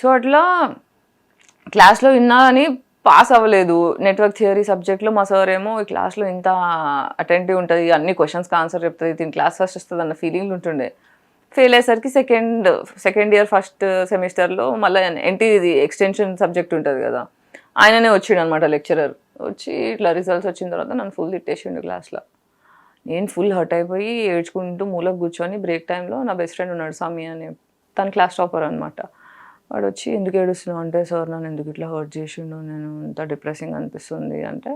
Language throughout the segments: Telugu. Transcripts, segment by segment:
సో అట్లా క్లాస్లో విన్నా అని పాస్ అవ్వలేదు. నెట్వర్క్ థియరీ సబ్జెక్ట్లో మా సార్ ఏమో ఈ క్లాస్లో ఇంత అటెంటివ్ ఉంటుంది అన్ని క్వశ్చన్స్కి ఆన్సర్ చెప్తుంది దీని క్లాస్ ఫస్ట్ వస్తుంది అన్న ఫీలింగ్ ఉంటుండే. ఫెయిల్ అయ్యేసరికి సెకండ్ సెకండ్ ఇయర్ ఫస్ట్ సెమిస్టర్లో మళ్ళీ ఎన్టీ ఇది ఎక్స్టెన్షన్ సబ్జెక్ట్ ఉంటుంది కదా ఆయననే వచ్చిండు అనమాట లెక్చరర్. వచ్చి ఇట్లా రిజల్ట్స్ వచ్చిన తర్వాత నన్ను ఫుల్ తిట్టేసిండు క్లాస్లో. నేను ఫుల్ హర్ట్ అయిపోయి ఏడ్చుకుంటూ మూలకు కూర్చొని బ్రేక్ టైంలో నా బెస్ట్ ఫ్రెండ్ ఉన్నాడు సామి అని తన క్లాస్ టాపర్ అనమాట వాడు వచ్చి ఎందుకు ఏడుస్తున్నావు? అంటే సార్ నన్ను ఎందుకు ఇట్లా హర్ట్ చేసిండు నేను ఇంత డిప్రెసింగ్ అనిపిస్తుంది. అంటే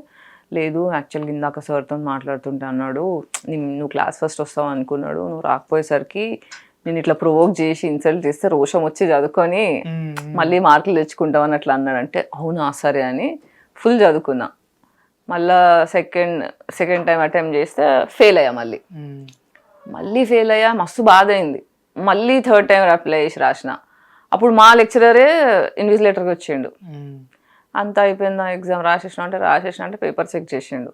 లేదు యాక్చువల్గా ఇందాక సార్తో మాట్లాడుతుంటే అన్నాడు "నీ- నువ్వు క్లాస్ ఫస్ట్ వస్తావు అనుకున్నాడు నువ్వు రాకపోయేసరికి నేను ఇట్లా ప్రొవోక్ చేసి ఇన్సల్ట్ చేస్తే రోషం వచ్చి చదువుకొని మళ్ళీ మార్కులు తెచ్చుకుంటావు అని అట్లా అన్నాడు. అంటే అవునా సరే అని ఫుల్ చదువుకున్నా. మళ్ళా సెకండ్ సెకండ్ టైం అటెంప్ట్ చేస్తే ఫెయిల్ అయ్యా మళ్ళీ. మళ్ళీ ఫెయిల్ అయ్యా మస్తు బాధ అయింది మళ్ళీ థర్డ్ టైం అప్లై చేసి రాసిన. అప్పుడు మా లెక్చరరే ఇన్విజిలేటర్కి వచ్చిండు అంతా అయిపోయింది ఎగ్జామ్. రాసేసిన అంటే రాసేసిన అంటే పేపర్ చెక్ చేసిండు.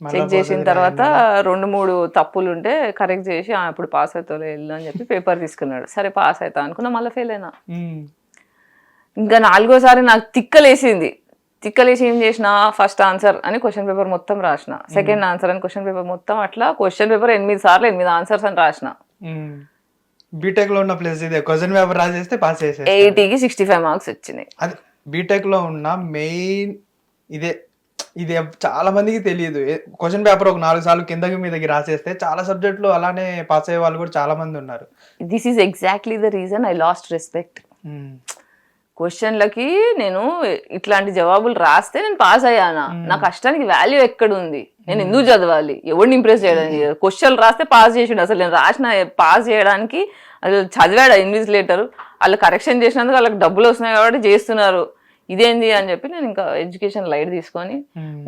చెక్ చేసిన తర్వాత రెండు మూడు తప్పులు ఉంటే కరెక్ట్ చేసి "ఆ, ఇప్పుడు పాస్ అవుతావు వెళ్ళు అని చెప్పి పేపర్ తీసుకున్నాడు. సరే పాస్ అవుతా అనుకున్నా మళ్ళీ ఫెయిల్ అయినా. ఇంకా నాలుగోసారి నాకు తిక్కలేసింది. తిక్కలేసి ఏం చేసిన? ఫస్ట్ ఆన్సర్ అని క్వశ్చన్ పేపర్ మొత్తం రాసిన. సెకండ్ ఆన్సర్ అని క్వశ్చన్ పేపర్ మొత్తం అట్లా క్వశ్చన్ పేపర్ ఎనిమిది సార్లు ఎనిమిది ఆన్సర్స్ అని రాసిన. బీటెక్లో ఉన్న ప్లేస్ ఇదే. క్వశ్చన్ పేపర్ రాసేస్తే పాస్ చేసే ఎయిటీకి సిక్స్టీ ఫైవ్ మార్క్స్ వచ్చినాయి. అది బీటెక్లో ఉన్న మెయిన్ ఇదే. ఇది చాలా మందికి తెలియదు. క్వశ్చన్ పేపర్ ఒక నాలుగు సార్లు కిందకి మీదకి రాసేస్తే చాలా సబ్జెక్టులు అలానే పాస్ అయ్యే వాళ్ళు కూడా చాలా మంది ఉన్నారు. This is exactly the reason I lost respect. క్వశ్చన్లకి నేను ఇట్లాంటి జవాబులు రాస్తే నేను పాస్ అయ్యానా? నా కష్టానికి వాల్యూ ఎక్కడ ఉంది నేను ఎందుకు చదవాలి? ఎవరిని ఇంప్రెస్ చేయడానికి క్వశ్చన్లు రాస్తే పాస్ చేసిండు. అసలు నేను రాసిన పాస్ చేయడానికి అసలు చదివాడు ఇన్విజిలేటర్ వాళ్ళు కరెక్షన్ చేసినందుకు వాళ్ళకి డబ్బులు వస్తున్నాయి కాబట్టి చేస్తున్నారు. ఇదేంది అని చెప్పి నేను ఇంకా ఎడ్యుకేషన్ లైట్ తీసుకొని.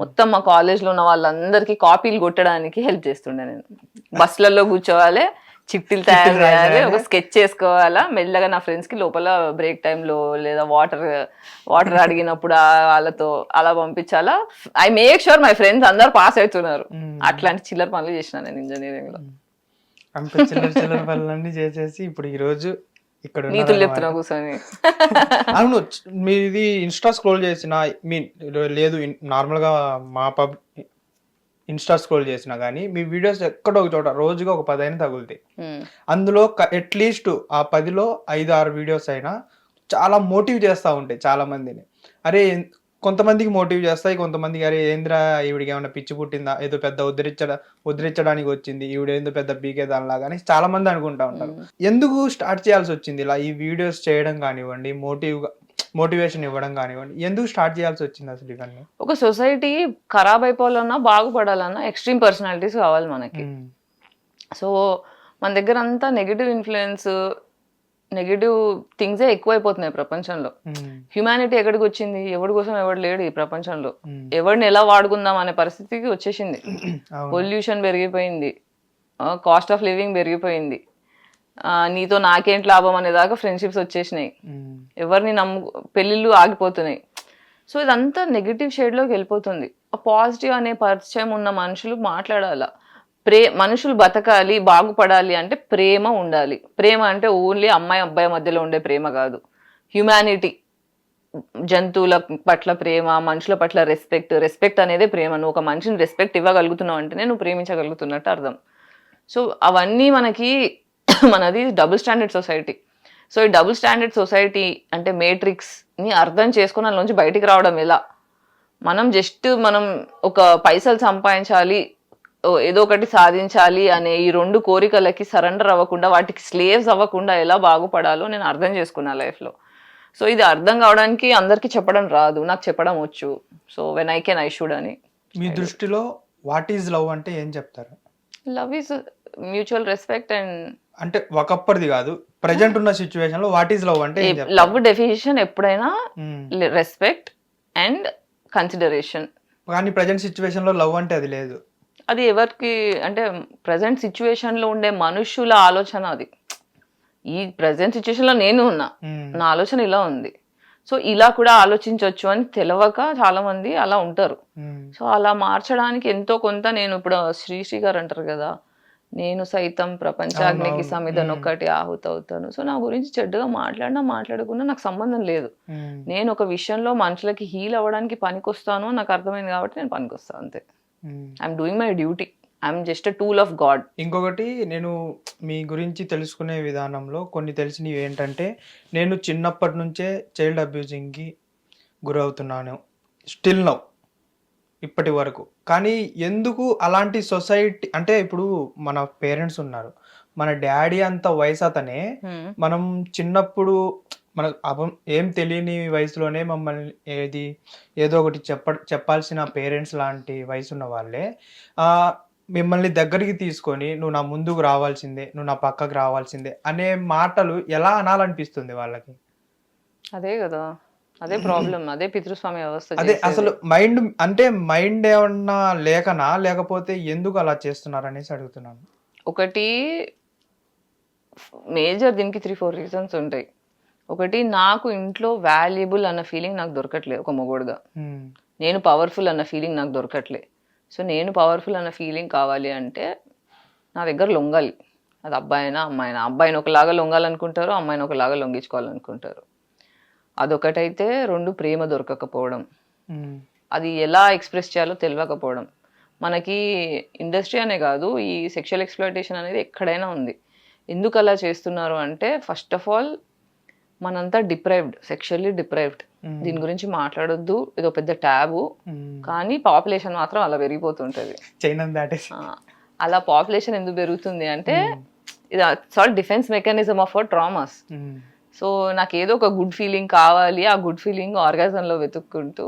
మొత్తం మా కాలేజ్లో ఉన్న వాళ్ళందరికీ కాపీలు కొట్టడానికి హెల్ప్ చేస్తుండే నేను. బస్సులలో కూర్చోవాలి. చిట్టీలు తయారు చేయాలి ఒక స్కెచ్ చేసుకోవాలా? మెల్లగా నా ఫ్రెండ్స్కి లోపల బ్రేక్ టైంలో లేదా వాటర్ వాటర్ అడిగినప్పుడు వాళ్ళతో అలా పంపించాలా? I make sure my friends అందరు పాస్ అవుతున్నారు. అట్లాంటి చిల్లర పనులు చేసిన నేను ఇంజనీరింగ్లో. అంత చిల్లర చిల్లర పనులన్నీ చేసేసి ఇప్పుడు ఈ రోజు ఇక్కడ నీతులు. చెప్తున్నా కూర్చొని. అవును మీది ఇన్స్టా స్క్రోల్ చేసిన మీన్ లేదు నార్మల్గా మా పబ్ ఇన్స్టా స్క్రోల్ చేసినా కానీ మీ వీడియోస్ ఎక్కడో ఒక చోట రోజుగా ఒక పదైన తగులుతాయి. అందులో అట్లీస్ట్ ఆ పదిలో ఐదు ఆరు వీడియోస్ అయినా చాలా మోటివ్ చేస్తూ ఉంటాయి చాలా మందిని. అరే కొంతమందికి మోటివ్ చేస్తాయి కొంతమందికి అరే ఏంద్రా ఈవిడికి ఏమైనా పిచ్చి పుట్టిందా ఏదో పెద్ద ఉద్ధరించడ ఉద్ధరించడానికి వచ్చింది ఈవిడ ఏదో పెద్ద పీకే దానిలాగా అని చాలా మంది అనుకుంటా ఉంటారు. ఎందుకు స్టార్ట్ చేయాల్సి వచ్చింది? ఇలా ఈ వీడియోస్ చేయడం కానివ్వండి మోటివ్ మోటివేషన్ ఇవ్వడం కానివ్వండి ఎందుకు స్టార్ట్ చేయాల్సి వచ్చింది అసలు ఇవన్నీ? ఒక సొసైటీ ఖరాబ్ అయిపోవాలన్నా బాగుపడాలన్నా ఎక్స్ట్రీమ్ పర్సనాలిటీస్ కావాలి మనకి. సో మన దగ్గర అంతా నెగిటివ్ ఇన్ఫ్లుయెన్స్ నెగిటివ్ థింగ్సే ఎక్కువైపోతున్నాయి ప్రపంచంలో. హ్యుమానిటీ ఎక్కడికి వచ్చింది? ఎవరి కోసం ఎవడు లేడు ఈ ప్రపంచంలో. ఎవరిని ఎలా వాడుకుందాం అనే పరిస్థితికి వచ్చేసింది. పొల్యూషన్ పెరిగిపోయింది. కాస్ట్ ఆఫ్ లివింగ్ పెరిగిపోయింది. నీతో నాకేంటి లాభం అనే దాకా ఫ్రెండ్షిప్స్ వచ్చేసినాయి ఎవరిని నమ్ము పెళ్ళిళ్ళు ఆగిపోతున్నాయి. సో ఇదంతా నెగిటివ్ షేడ్లోకి వెళ్ళిపోతుంది. పాజిటివ్ అనే పరిచయం ఉన్న మనుషులు మాట్లాడాల? ప్రే మనుషులు బతకాలి బాగుపడాలి అంటే ప్రేమ ఉండాలి. ప్రేమ అంటే ఓన్లీ అమ్మాయి అబ్బాయి మధ్యలో ఉండే ప్రేమ కాదు. హ్యుమానిటీ జంతువుల పట్ల ప్రేమ మనుషుల పట్ల రెస్పెక్ట్ రెస్పెక్ట్ అనేదే ప్రేమ. నువ్వు ఒక మనిషిని రెస్పెక్ట్ ఇవ్వగలుగుతున్నావు అంటేనే నువ్వు ప్రేమించగలుగుతున్నట్టు అర్థం. సో అవన్నీ మనకి మనది డబుల్ స్టాండర్డ్ సొసైటీ సో ఈ డబుల్ స్టాండర్డ్ సొసైటీ అంటే మేట్రిక్స్ని అర్థం చేసుకుని అందులోంచి బయటికి రావడం ఎలా? మనం జస్ట్ మనం ఒక పైసలు సంపాదించాలి ఏదో ఒకటి సాధించాలి అనే ఈ రెండు కోరికలకి సరెండర్ అవ్వకుండా వాటికి స్లేవ్స్ అవ్వకుండా ఎలా బాగుపడాలో నేను అర్థం చేసుకున్నా లైఫ్లో. సో ఇది అర్థం కావడానికి అందరికీ చెప్పడం రాదు నాకు చెప్పడం వచ్చు. So when I can I should అని. మీ దృష్టిలో వాట్ ఈజ్ లవ్ అంటే ఏం చెప్తారు? Love is mutual respect and అంటే ఒకప్పటిది కాదు. ప్రజెంట్ ఉన్న సిచ్యువేషన్లో వాట్ ఈజ్ లవ్ అంటే లవ్ డెఫినేషన్ ఎప్పుడైనా. రెస్పెక్ట్ అండ్ కన్సిడరేషన్ కానీ ప్రజెంట్ సిచ్యువేషన్లో లవ్ అంటే అది లేదు. అది ఎవరికి అంటే ప్రజెంట్ సిచ్యువేషన్లో ఉండే మనుషుల ఆలోచన అది. ఈ ప్రజెంట్ సిచ్యువేషన్లో నేను ఉన్నా. ఉమ్. నా ఆలోచన ఇలా ఉంది. సో ఇలా కూడా ఆలోచించవచ్చు అని తెలియక చాలా మంది అలా ఉంటారు. ఉమ్. సో అలా మార్చడానికి ఎంతో కొంత నేను ఇప్పుడు శ్రీశ్రీ గారు అంటారు కదా నేను సైతం ప్రపంచాగ్నికి అవునవును. సమిధను మ్మ్. ఒక్కటి ఆహుతవుతాను సో నా గురించి చెడ్డగా మాట్లాడినా మాట్లాడకున్నా నాకు సంబంధం లేదు. నేను ఒక విషయంలో మనుషులకి హీల్ అవ్వడానికి పనికొస్తాను నాకు అర్థమైంది కాబట్టి నేను పనికొస్తాను అంతే ఉమ్. I'm doing my duty I'm just a tool of God ఇంకొకటి నేను మీ గురించి తెలుసుకునే విధానంలో కొన్ని తెలిసినవి ఏంటంటే నేను చిన్నప్పటి నుంచే చైల్డ్ అబ్యూజింగ్కి గురవుతున్నాను స్టిల్ నౌ ఇప్పటి వరకు. కానీ ఎందుకు అలాంటి సొసైటీ అంటే ఇప్పుడు మన పేరెంట్స్ ఉన్నారు. మన డాడీ అంత వయసు అతనే. మనం చిన్నప్పుడు మన అపం ఏం తెలియని వయసులోనే మమ్మల్ని ఏది ఏదో ఒకటి చెప్ప చెప్పాల్సిన పేరెంట్స్ లాంటి వయసు ఉన్న వాళ్ళే. ఆ, మిమ్మల్ని దగ్గరికి తీసుకొని నువ్వు నా ముందుకు రావాల్సిందే నువ్వు నా పక్కకు రావాల్సిందే అనే మాటలు ఎలా అనాలనిపిస్తుంది వాళ్ళకి? అదే కదా. అదే ప్రాబ్లం అదే పితృస్వామి వ్యవస్థ అదే. అసలు మైండ్ అంటే మైండ్ ఏమన్నా లేకనా లేకపోతే ఎందుకు అలా చేస్తున్నారు అనేసి అడుగుతున్నాను. ఒకటి మేజర్ దీనికి త్రీ ఫోర్ రీజన్స్ ఉంటాయి. ఒకటి నాకు ఇంట్లో వాల్యుబుల్ అన్న ఫీలింగ్ నాకు దొరకట్లేదు ఒక మొగోడుగా. నేను పవర్ఫుల్ అన్న ఫీలింగ్ నాకు దొరకట్లే. సో నేను పవర్ఫుల్ అన్న ఫీలింగ్ కావాలి అంటే నా దగ్గర లొంగాలి. అది అబ్బాయి అయినా అమ్మాయి అయినా అబ్బాయిని ఒకలాగా లొంగాలనుకుంటారు అమ్మాయిని ఒకలాగా లొంగించుకోవాలనుకుంటారు. అదొకటైతే రెండు ప్రేమ దొరకకపోవడం. అది ఎలా ఎక్స్ప్రెస్ చేయాలో తెలియకపోవడం మనకి ఇండస్ట్రీ అనే కాదు ఈ సెక్షువల్ ఎక్స్ప్లోటేషన్ అనేది ఎక్కడైనా ఉంది. ఎందుకు అలా చేస్తున్నారు అంటే ఫస్ట్ ఆఫ్ ఆల్ మనంతా డిప్రైవ్డ్ సెక్షువల్లీ డిప్రైవ్డ్. దీని గురించి మాట్లాడొద్దు ఇదో పెద్ద ట్యాబు. కానీ పాపులేషన్ మాత్రం అలా పెరిగిపోతుంటది. అలా పాపులేషన్ ఎందుకు పెరుగుతుంది అంటే ఇది self defence mechanism of our traumas. So నాకు ఏదో ఒక గుడ్ ఫీలింగ్ కావాలి ఆ గుడ్ ఫీలింగ్ ఆర్గాజంలో వెతుక్కుంటూ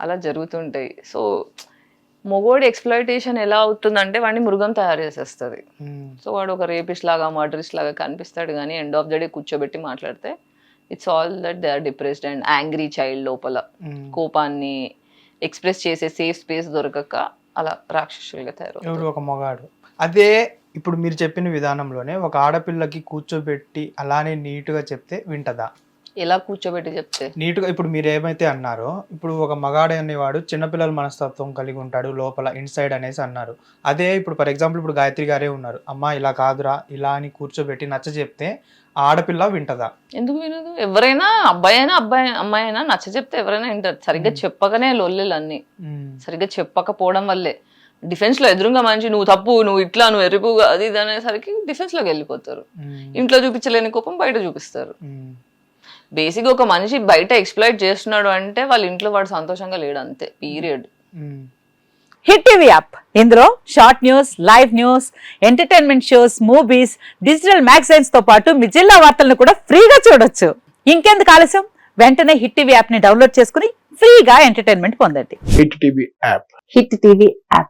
అలా జరుగుతుంటాయి. సో మొగోడి ఎక్స్ప్లాయిటేషన్ ఎలా అవుతుందంటే వాడిని మృగం తయారు చేసేస్తుంది. ఉమ్, సో వాడు ఒక రేపిస్ట్ లాగా మర్డరిస్ట్ లాగా కనిపిస్తాడు కానీ ఎండ్ ఆఫ్ ద డే కూర్చోబెట్టి మాట్లాడితే it's all that they are depressed and angry child లోపల. ఉమ్. కోపాన్ని ఎక్స్ప్రెస్ చేసే సేఫ్ స్పేస్ దొరకక అలా రాక్షసులుగా తయారు ఒక మగాడు. అదే ఇప్పుడు మీరు చెప్పిన విధానంలోనే ఒక ఆడపిల్లకి కూర్చోబెట్టి అలానే నీట్గా చెప్తే వింటదా? ఎలా కూర్చోబెట్టి చెప్తే? నీట్గా ఇప్పుడు మీరు ఏమైతే అన్నారో ఇప్పుడు ఒక మగాడు అనేవాడు చిన్నపిల్లల మనస్తత్వం కలిగి ఉంటాడు లోపల ఇన్సైడ్ అనేసి అన్నారు. అదే ఇప్పుడు ఫర్ ఎగ్జాంపుల్ ఇప్పుడు గాయత్రి గారే ఉన్నారు. అమ్మ ఇలా కాదురా ఇలా అని కూర్చోబెట్టి నచ్చ చెప్తే ఆడపిల్ల వింటదా? ఎందుకు వినదు? ఎవరైనా అబ్బాయి అయినా అబ్బాయి అమ్మాయి అయినా నచ్చ చెప్తే ఎవరైనా వింటారు. సరిగ్గా చెప్పకనే లొల్లెలు అన్ని సరిగ్గా చెప్పకపోవడం వల్లే. డిఫెన్స్లో ఎదురుగా మంచి నువ్వు తప్పు నువ్వు ఇట్లా నువ్వు ఎరుపు అది ఇది అనేసరికి డిఫెన్స్లోకి వెళ్ళిపోతారు. ఇంట్లో చూపించలేని కోపం బయట చూపిస్తారు. ఉమ్, బేసిక్ ఒక మనిషి బయట ఎక్స్ప్లాయిట్ చేస్తున్నాడు అంటే వాళ్ళ ఇంట్లో వాడు సంతోషంగా లేడు అంతే పీరియడ్. Hit TV app. ఇందులో short news live news entertainment shows movies digital మ్యాగజైన్స్తో పాటు మీ జిల్లా వార్తలను కూడా ఫ్రీగా చూడొచ్చు. ఇంకెందుకు ఆలస్యం? వెంటనే హిట్ టీవీ యాప్ని డౌన్లోడ్ చేసుకుని ఫ్రీగా ఎంటర్టైన్మెంట్ పొందండి. Hit TV app. Hit TV app.